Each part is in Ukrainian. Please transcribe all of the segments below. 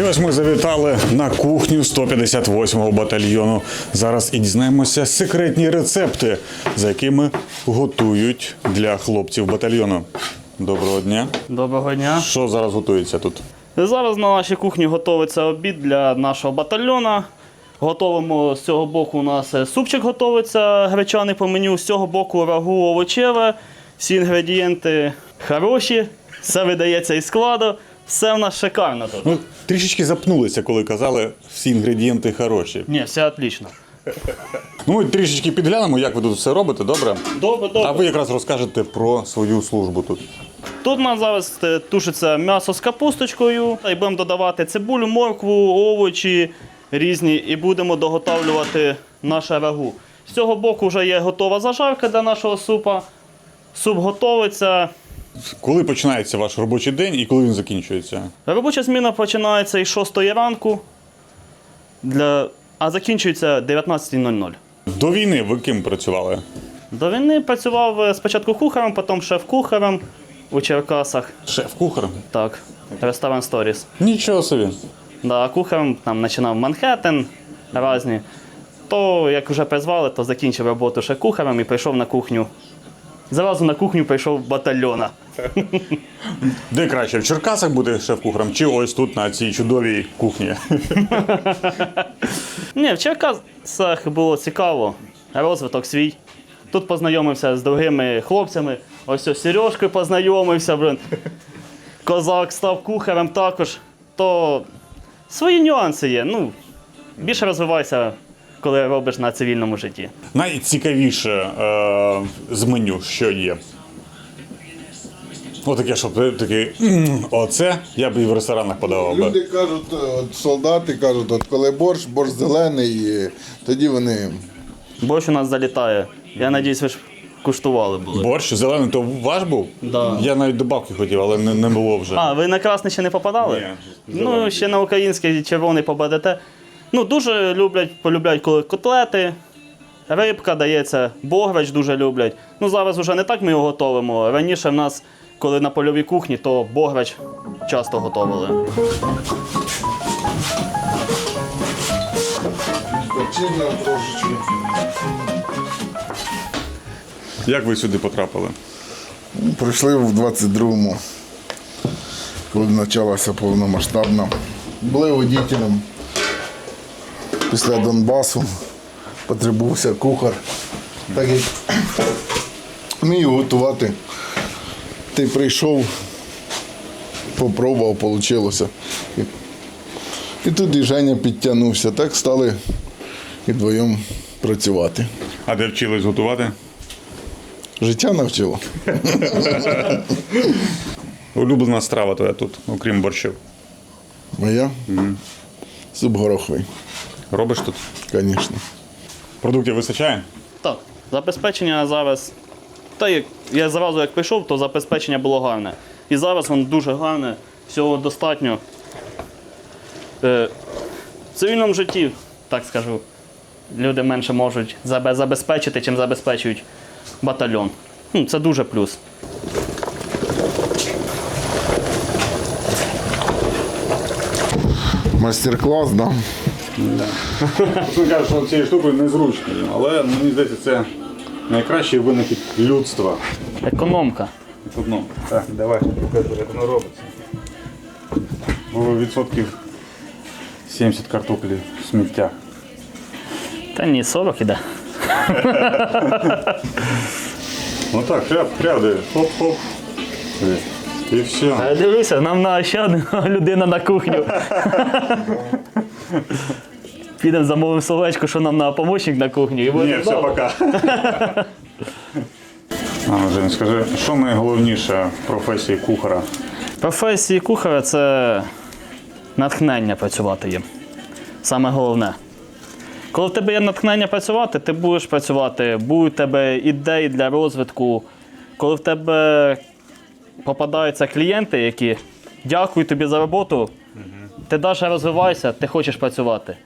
І ось ми завітали на кухню 158-го батальйону. Зараз і дізнаємося секретні рецепти, за якими готують для хлопців батальйону. Доброго дня. Доброго дня. Що зараз готується тут? Зараз на нашій кухні готується обід для нашого батальйона. Готовимо з цього боку у нас е, супчик готується гречаний по меню, з цього боку рагу овочеве. Всі інгредієнти хороші, все видається із складу, все в нас шикарно тут. Ну, трішечки запнулися, коли казали, всі інгредієнти хороші. Ні, все отлично. Ну, ми трішечки підглянемо, як ви тут все робите, добре? Добре, добре. А ви якраз розкажете про свою службу тут. Тут у нас зараз е, тушиться м'ясо з капусточкою. І будемо додавати цибулю, моркву, овочі різні і будемо доготовлювати наше рагу. З цього боку вже є готова зажарка для нашого супа. Суп готовиться. Коли починається ваш робочий день і коли він закінчується? Робоча зміна починається із 6 ранку, для... а закінчується 19.00. До війни ви ким працювали? До війни працював е, спочатку кухарем, потім шеф-кухарем у Черкасах. Шеф-кухар? Так, ресторан Сторіс. Нічого собі. Да, кухарем там починав Манхеттен різні. То як вже призвали, то закінчив роботу ще кухарем і прийшов на кухню. Зразу на кухню прийшов батальйона. Де краще, в Черкасах бути шеф-кухарем чи ось тут на цій чудовій кухні? Ні, в Черкасах було цікаво. Розвиток свій. Тут познайомився з другими хлопцями. Ось ось з Сережкою познайомився, блин. Козак став кухарем також. То свої нюанси є. Ну, більше розвивайся, коли робиш на цивільному житті. Найцікавіше е, з меню, що є. Отаке, щоб ти такий, оце я б і в ресторанах подавав би. Люди кажуть, от солдати кажуть, от коли борщ, борщ зелений, і тоді вони. Борщ у нас залітає. Я надіюсь, ви ж куштували були. Борщ зелений, то ваш був? Да. Я навіть добавки хотів, але не, не було вже. А, ви на красний ще не попадали? Ні, Ну, ще на український червоний попадете. Ну, дуже люблять, полюбляють, коли котлети, рибка дається, бограч дуже люблять. Ну, зараз вже не так ми його готуємо. Раніше в нас, коли на польовій кухні, то бограч часто готували. Перчина трошечки. Як ви сюди потрапили? Прийшли в 22-му, коли почалася повномасштабна. Були водітелем. Після Донбасу потребувався кухар. Так як вмію готувати. Ти прийшов, попробував, вийшло. І, тут і Женя підтягнувся. Так стали і вдвоєм працювати. А де вчились готувати? Життя навчило. Улюблена страва твоя тут, окрім борщів. Моя? Суп гороховий, Робиш тут? звісно. Продуктів вистачає? Так, забезпечення зараз. Та як я зразу як прийшов, то забезпечення було гарне. І зараз воно дуже гарне, всього достатньо. Е, в цивільному житті, так скажу, люди менше можуть забезпечити, чим забезпечують батальйон. Ну, це дуже плюс. Мастер-клас, да? Каже, що цією штукою незручно, але мені здається, це найкращий винахід людства. Економка. Одно. Так, давай, покажи, як воно робиться. Було відсотків 70 картоплі в сміттях. Та ні, 40 іде. Ну так, хряди, хоп-хоп. І все. Е, Дивися, нам на ще одна людина на кухню. Підемо замовимо словечко, що нам на помощник на кухню. І Ні, все, пока. А, Жень, скажи, що найголовніше в професії кухара? Професії кухаря це натхнення працювати їм. Саме головне. Коли в тебе є натхнення працювати, ти будеш працювати, будуть в тебе ідеї для розвитку. Коли в тебе попадаються клієнти, які дякую тобі за роботу, ти далі розвивайся, ти хочеш працювати.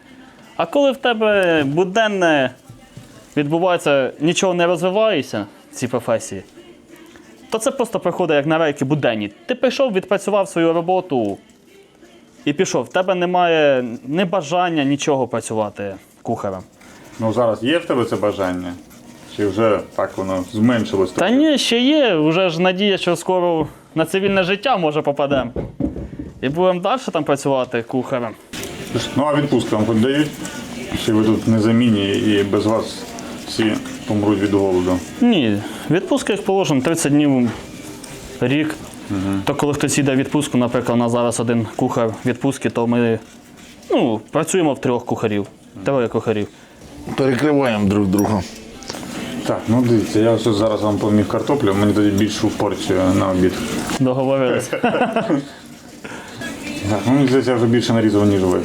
А коли в тебе буденне відбувається, нічого не розвиваєшся в цій професії, то це просто приходить як на рейки буденні. Ти прийшов, відпрацював свою роботу і пішов. В тебе немає ні бажання нічого працювати кухарем. Ну зараз є в тебе це бажання? Чи вже так воно зменшилось? Та ні, ще є. Вже ж надія, що скоро на цивільне життя може попадемо. І будемо далі там працювати кухарем. Ну а відпустку вам хоч дають? Чи ви тут незамінні і без вас всі помруть від голоду? Ні, відпустка, як положено, 30 днів рік. То коли хтось йде в відпустку, наприклад, у нас зараз один кухар в відпустці, то ми ну, працюємо в трьох кухарів, троє кухарів. Перекриваємо друг друга. Так, ну дивіться, я ось зараз вам поміг картоплю, мені тоді більшу порцію на обід. Договорились. Так, ну мені здається, я вже більше нарізав, ніж ви.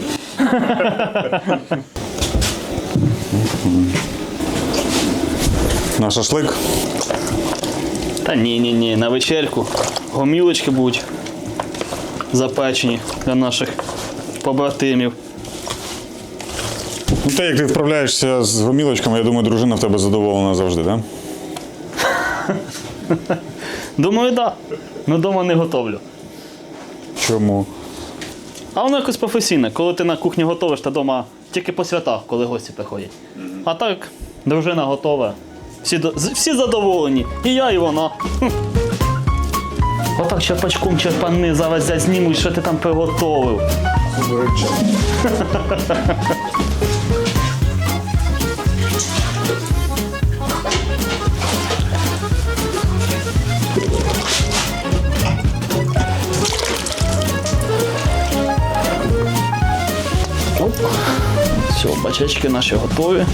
На шашлик. Та ні, ні, ні, на вечерку. Гомілочки будуть запечені для наших побратимів. Ну, те, як ти вправляєшся з гомілочками, я думаю, дружина в тебе задоволена завжди, так? Да? Думаю, так. Да. Ну, вдома не готовлю. Чому? А воно якось професійне. Коли ти на кухні готовиш, та вдома тільки по святах, коли гості приходять. А так, дружина готова. Всі, всі задоволені. І я, і вона. Отак черпачком черпани зараз знімуть, що ти там приготовив. Все, бачечки наші готові.